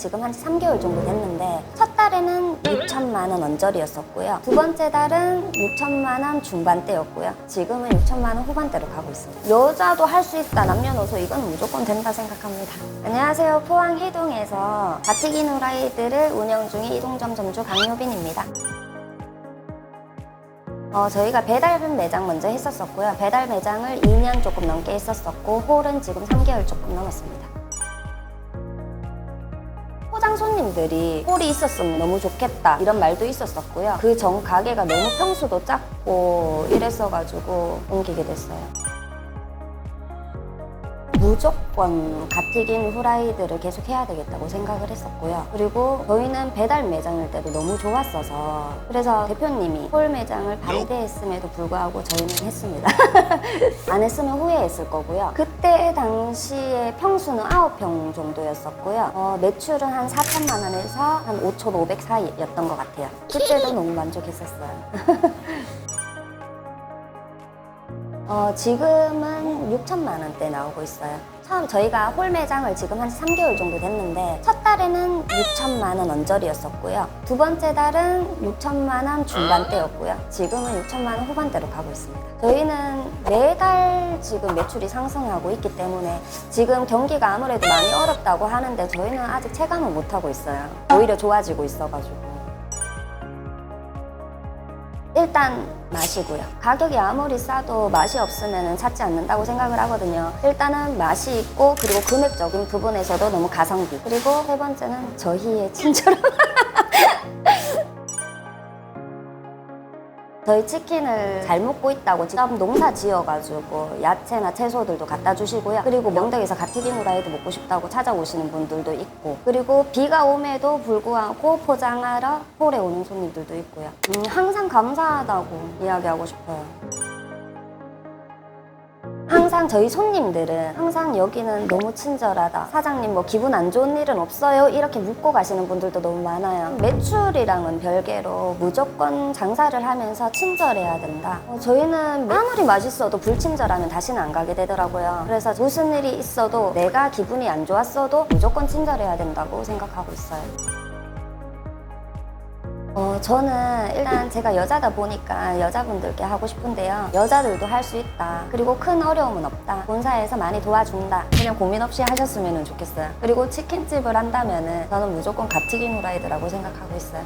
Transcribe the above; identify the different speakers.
Speaker 1: 지금 한지 3개월 정도 됐는데 첫 달에는 6천만 원 언저리였었고요. 두 번째 달은 6천만 원 중반대였고요. 지금은 6천만 원 후반대로 가고 있습니다. 여자도 할 수 있다 남녀노소 이건 무조건 된다 생각합니다. 안녕하세요. 포항 이동에서 바티긴 후라이드를 운영 중인 이동점 점주 강효빈입니다. 어, 저희가 배달 매장 먼저 했었었고요. 배달 매장을 2년 조금 넘게 했었었고 홀은 지금 3개월 조금 넘었습니다. 포장 손님들이 홀이 있었으면 너무 좋겠다 이런 말도 있었었고요. 그 전 가게가 너무 평수도 작고 이랬어가지고 옮기게 됐어요. 무조건 갓 튀긴 후라이드를 계속 해야 되겠다고 생각을 했었고요. 그리고 저희는 배달 매장일 때도 너무 좋았어서 그래서 대표님이 홀 매장을 반대했음에도 불구하고 저희는 했습니다. 안 했으면 후회했을 거고요. 그때 당시에 평수는 9평 정도였었고요. 어, 매출은 한 4천만 원에서 한 5,500 사이였던 것 같아요. 그때도 너무 만족했었어요. 어, 지금은 6천만 원대 나오고 있어요. 처음 저희가 홀 매장을 지금 한 3개월 정도 됐는데 첫 달에는 6천만 원 언저리였었고요. 두 번째 달은 6천만 원 중반대였고요. 지금은 6천만 원 후반대로 가고 있습니다. 저희는 매달 지금 매출이 상승하고 있기 때문에 지금 경기가 아무래도 많이 어렵다고 하는데 저희는 아직 체감을 못 하고 있어요. 오히려 좋아지고 있어가지고. 일단 맛이고요. 가격이 아무리 싸도 맛이 없으면 찾지 않는다고 생각을 하거든요. 일단은 맛이 있고 그리고 금액적인 부분에서도 너무 가성비. 그리고 세 번째는 저희의 친절함. 저희 치킨을 잘 먹고 있다고 직접 농사 지어가지고 야채나 채소들도 갖다 주시고요. 그리고 명덕에서 가티긴 후라이드 먹고 싶다고 찾아오시는 분들도 있고 그리고 비가 옴에도 불구하고 포장하러 홀에 오는 손님들도 있고요. 음, 항상 감사하다고 이야기하고 싶어요. 항상 저희 손님들은 항상 여기는 너무 친절하다. 사장님 뭐 기분 안 좋은 일은 없어요? 이렇게 묻고 가시는 분들도 너무 많아요. 매출이랑은 별개로 무조건 장사를 하면서 친절해야 된다. 어, 저희는 아무리 맛있어도 불친절하면 다시는 안 가게 되더라고요. 그래서 무슨 일이 있어도 내가 기분이 안 좋았어도 무조건 친절해야 된다고 생각하고 있어요. 어, 저는 일단 제가 여자다 보니까 여자분들께 하고 싶은데요. 여자들도 할 수 있다. 그리고 큰 어려움은 없다. 본사에서 많이 도와준다. 그냥 고민 없이 하셨으면 좋겠어요. 그리고 치킨집을 한다면은 저는 무조건 갓 튀긴 후라이드라고 생각하고 있어요.